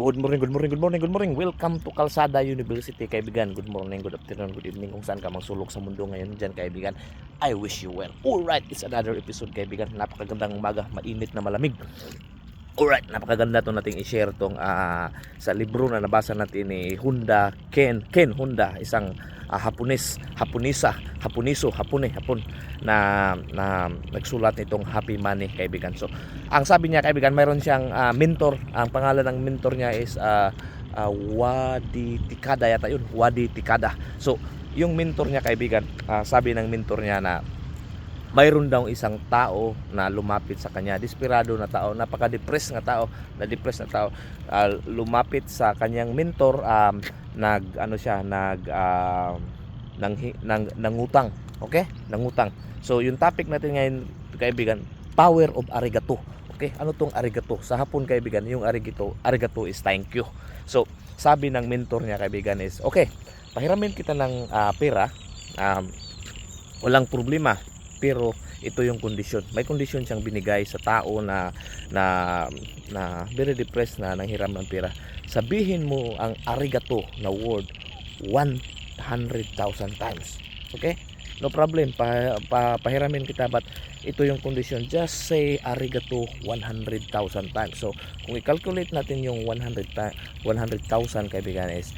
Good morning, good morning, good morning, good morning. Welcome to Kalsada University, kaibigan. Good morning, good afternoon, good evening kung saan ka mang sulok sa mundo ngayon dyan, kaibigan. I wish you well. Alright, it's another episode, kaibigan. Napakagandang umaga, mainit na malamig. Alright, napakaganda to nating i-share tong ah, sa libro na nabasa natin ni Honda Ken Ken Honda, isang ah, Hapones, Haponisa, Haponiso, Hapone, Hapon na na nagsulat nitong Happy Money, kaibigan. So, ang sabi niya, kaibigan, mayroon siyang ah, mentor. Ang pangalan ng mentor niya is ah, ah, Wadi Tikada yata yun, Wadi Tikada. So, yung mentor niya, kaibigan, ah, sabi ng mentor niya na mayroon daw isang tao na lumapit sa kanya, desperado na tao, napaka-depressed na tao, na depressed na tao, ah, lumapit sa kanyang mentor, um, nag ano siya, nag ah, nang, nang nangutang, okay? Nangutang. So, yung topic natin ngayon, kaibigan, power of arigato. Okay? Ano tong arigato? Sa hapon, kaibigan, yung arigato, arigato is thank you. So, sabi ng mentor niya, kaibigan, is, okay, pahiramin kita ng ah, pera, um, walang problema, pero ito yung kondisyon. May kondisyon siyang binigay sa tao na na na very depressed na nanghiram ng pera. Sabihin mo ang arigato na word 100,000 times. Okay? No problem. Pa, pa, pahiramin kita but ito yung kondisyon. Just say arigato 100,000 times. So, kung i-calculate natin yung 100 ta- 100,000 kaibigan is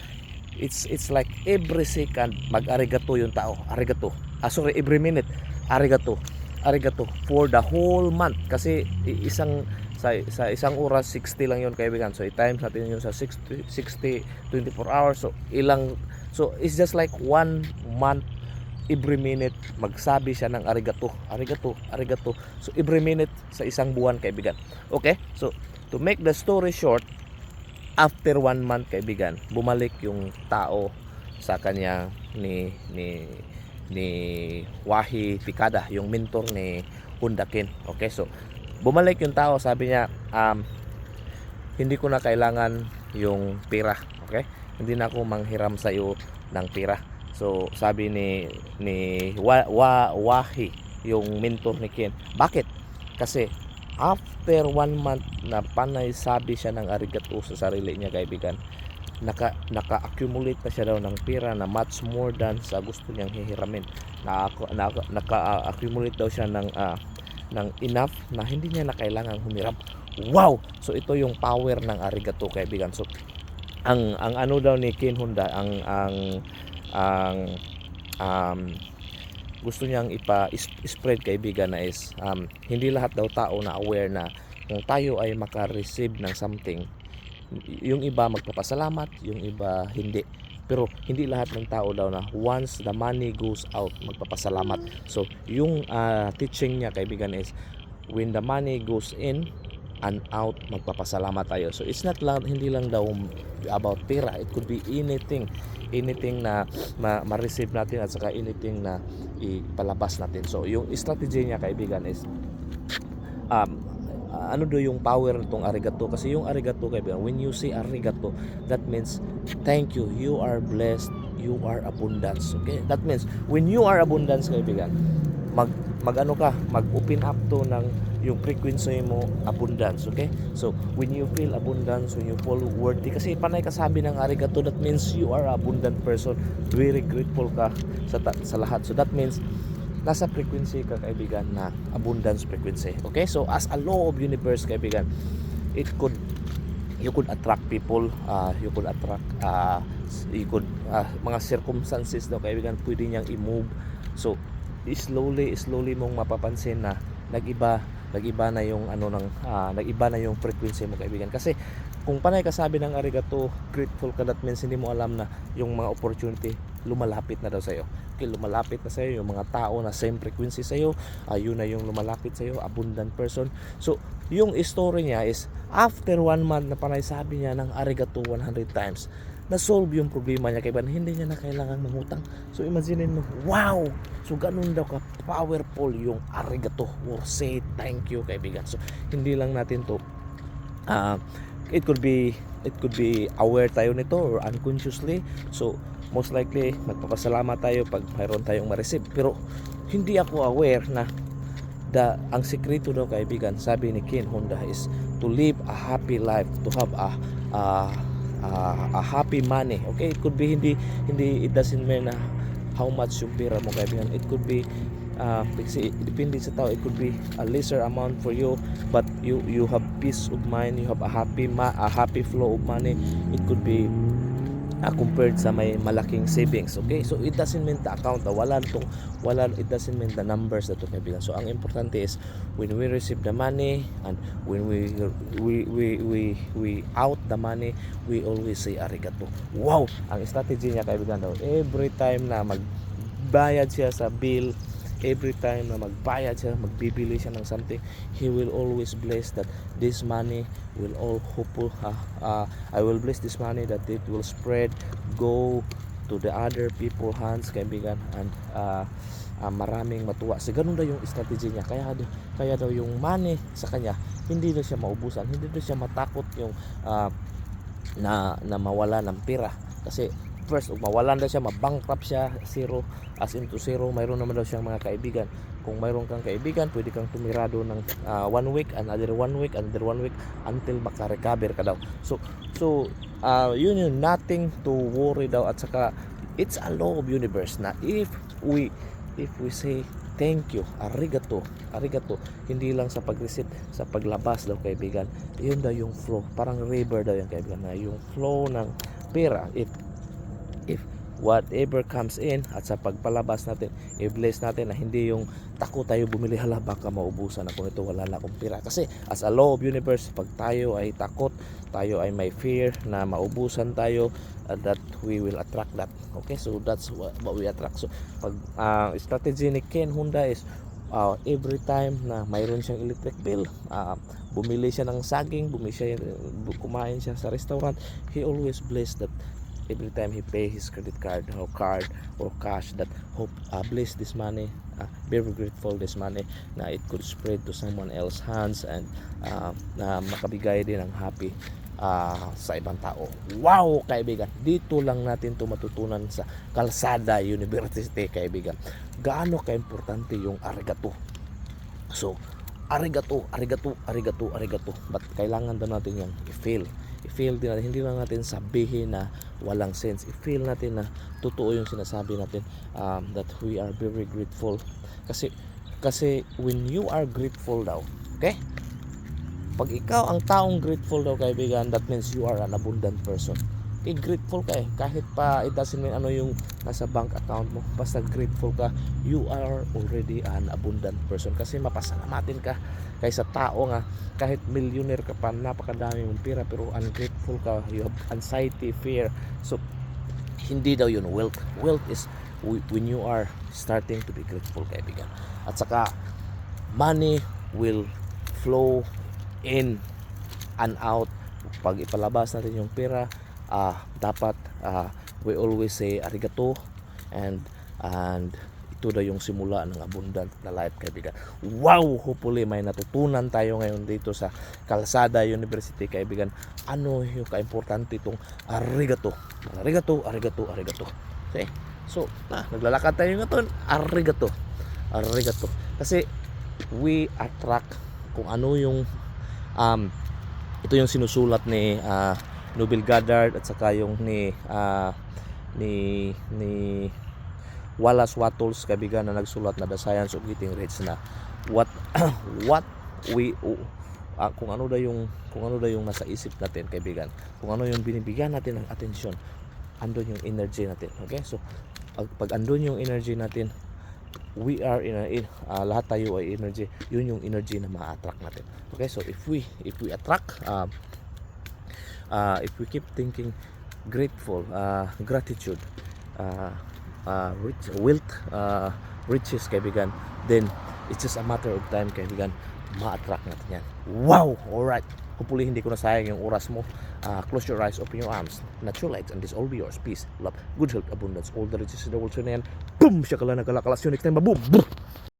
it's it's like every second mag-arigato yung tao. Arigato. Ah, sorry, every minute arigato. Arigato for the whole month. Kasi isang sa, sa isang oras 60 lang yun kaibigan. So i-times natin yun sa 60 60 24 hours. So ilang so it's just like one month every minute magsabi siya ng arigato. Arigato arigato. So every minute sa isang buwan kaibigan. Okay? So to make the story short after one month kaibigan bumalik yung tao sa kanya ni ni ni Wahi Picada, yung mentor ni Honda Ken. Okay, so bumalik yung tao, sabi niya, um, hindi ko na kailangan yung pera. Okay? Hindi na ako manghiram sa iyo ng pera. So, sabi ni ni Wa, Wa, Wahi, yung mentor ni Ken. Bakit? Kasi after one month na panay sabi siya ng arigato sa sarili niya kaibigan naka naka-accumulate na siya daw ng pera na much more than sa gusto niyang hihiramin. Naka, naka-accumulate daw siya ng ah, ng enough na hindi niya na kailangang humiram. Wow! So ito yung power ng arigato kaibigan. So ang ang ano daw ni Ken Honda ang ang ang um, gusto niyang ipa-spread kaibigan na is um, hindi lahat daw tao na aware na kung tayo ay maka-receive ng something yung iba magpapasalamat, yung iba hindi. Pero hindi lahat ng tao daw na once the money goes out, magpapasalamat. So, yung ah, teaching niya kaibigan is when the money goes in and out, magpapasalamat tayo. So, it's not lang, hindi lang daw about pera. It could be anything. Anything na ma- ma-receive natin at saka anything na ipalabas natin. So, yung strategy niya kaibigan is um, uh, ano do yung power nitong arigato? Kasi yung arigato kaibigan when you say arigato that means thank you you are blessed you are abundance. Okay? That means when you are abundance kaibigan mag mag ano ka mag open up to ng yung frequency mo abundance. Okay? So when you feel abundance when you feel worthy kasi panay kasabi ng arigato that means you are abundant person. Very grateful ka sa sa lahat. So that means nasa frequency ka kaibigan na abundance frequency. Okay? So as a law of universe kaibigan it could you could attract people uh, you could attract uh, you could uh, mga circumstances daw kaibigan pwede niyang i-move. So slowly slowly mong mapapansin na nag-iba nag-iba na yung ano ng ah, nag-iba na yung frequency mo kaibigan. Kasi kung panay kasabi ng arigato grateful ka that means hindi mo alam na yung mga opportunity lumalapit na daw sa iyo okay, lumalapit na sa iyo yung mga tao na same frequency sa iyo ayun na yung lumalapit sa iyo abundant person. So yung story niya is after one month na panay sabi niya ng arigato 100 times na-solve yung problema niya kaibigan hindi niya na kailangan mangutang so imagine mo wow! So ganun daw ka powerful yung arigato or say thank you kaibigan. So hindi lang natin to ah, it could be it could be aware tayo nito or unconsciously. So most likely magpapasalamat tayo pag mayroon tayong ma-receive. Pero hindi ako aware na the ang sekreto daw kaibigan sabi ni Ken Honda is to live a happy life to have a uh, uh, a happy money. Okay? It could be hindi hindi it doesn't mean na how much yung pera mo kaibigan. It could be uh, depende sa tao it could be a lesser amount for you but you you have peace of mind you have a happy ma a happy flow of money. It could be uh, compared sa may malaking savings okay? So it doesn't mean the account na wala tong wala it doesn't mean the numbers na to kaibigan so ang importante is when we receive the money and when we we we we, we out the money we always say arigato. Wow! Ang strategy niya kaibigan daw every time na magbayad siya sa bill every time na magbayad siya, magbibili siya ng something, he will always bless that this money will all hopeful, uh, uh, I will bless this money that it will spread, go to the other people hands, kaibigan, and uh, uh, maraming matuwa. So, ganun daw yung strategy niya. Kaya, kaya daw yung money sa kanya, hindi na siya maubusan, hindi na siya matakot yung uh, na, na mawala ng pera. Kasi first, ug mawalan na siya, mabankrupt siya, zero, as into zero, mayroon naman daw siyang mga kaibigan. Kung mayroon kang kaibigan, pwede kang tumirado ng uh, one week, another one week, another one week, until makarecover ka daw. So, so uh, yun yun, nothing to worry daw. At saka, it's a law of universe na if we, if we say, thank you, arigato, arigato, hindi lang sa pag-receive, sa paglabas daw kaibigan, yun daw yung flow, parang river daw yung kaibigan, na yung flow ng pera, if whatever comes in at sa pagpalabas natin i-bless natin na hindi yung tako tayo bumili. Hala baka maubusan ako nito. Wala na akong pera kasi as a law of universe pag tayo ay takot tayo ay may fear na maubusan tayo uh, that we will attract that. Okay? So that's what, what we attract. So pag uh, strategy ni Ken Honda is uh, every time na mayroon siyang electric bill uh, bumili siya ng saging bumili siya kumain siya sa restaurant he always bless that every time he pay his credit card or card or cash that hope uh, bless this money uh, very grateful this money na it could spread to someone else hands and uh, na makabigay din ng happy uh, sa ibang tao. Wow kaibigan dito lang natin to matutunan sa Kalsada University kaibigan. Gaano ka-importante yung arigato? So arigato arigato arigato arigato. But kailangan daw natin yung i-feel i-feel din natin, hindi lang natin sabihin na walang sense. I-feel natin na totoo yung sinasabi natin um, that we are very grateful. Kasi, kasi when you are grateful daw, okay? Pag ikaw ang taong grateful daw kaibigan, that means you are an abundant person. Okay, grateful ka eh. Kahit pa it doesn't mean ano yung nasa bank account mo. Basta grateful ka, you are already an abundant person. Kasi mapasalamatin ka kaysa tao nga kahit millionaire ka pa napakadami mong pera pero ungrateful ka you have anxiety fear so hindi daw yun wealth wealth is when you are starting to be grateful kaibigan at saka money will flow in and out pag ipalabas natin yung pera ah dapat ah, we always say arigato and and ito daw yung simula ng abundant na life kaibigan. Wow! Hopefully may natutunan tayo ngayon dito sa Kalsada University kaibigan. Ano yung kaimportante itong arigato. Arigato, arigato, arigato. Okay? So, na, naglalakad tayo ngayon. Arigato. Arigato. Kasi we attract kung ano yung um, ito yung sinusulat ni uh, Nobel Goddard at saka yung ni uh, ni ni Wallace Wattles kaibigan na nagsulat na The Science of Getting Rich na what what we uh, kung ano daw yung kung ano daw yung nasa isip natin kaibigan. Kung ano yung binibigyan natin ng atensyon andun yung energy natin okay? So pag, pag andun yung energy natin we are in, a, in uh, lahat tayo ay energy. Yun yung energy na ma-attract natin okay? So if we if we attract uh, uh, if we keep thinking grateful uh, gratitude uh, uh, rich, wealth, uh, riches kaibigan, then it's just a matter of time kaibigan, ma-attract natin yan. Wow! Alright. Hopefully hindi ko nasayang yung oras mo. Uh, close your eyes, open your arms. Natural lights, and this all be yours. Peace, love, good health, abundance, all the riches in the world. Na yan, boom! Siya kala nagkalakalas yun. Next time, boom!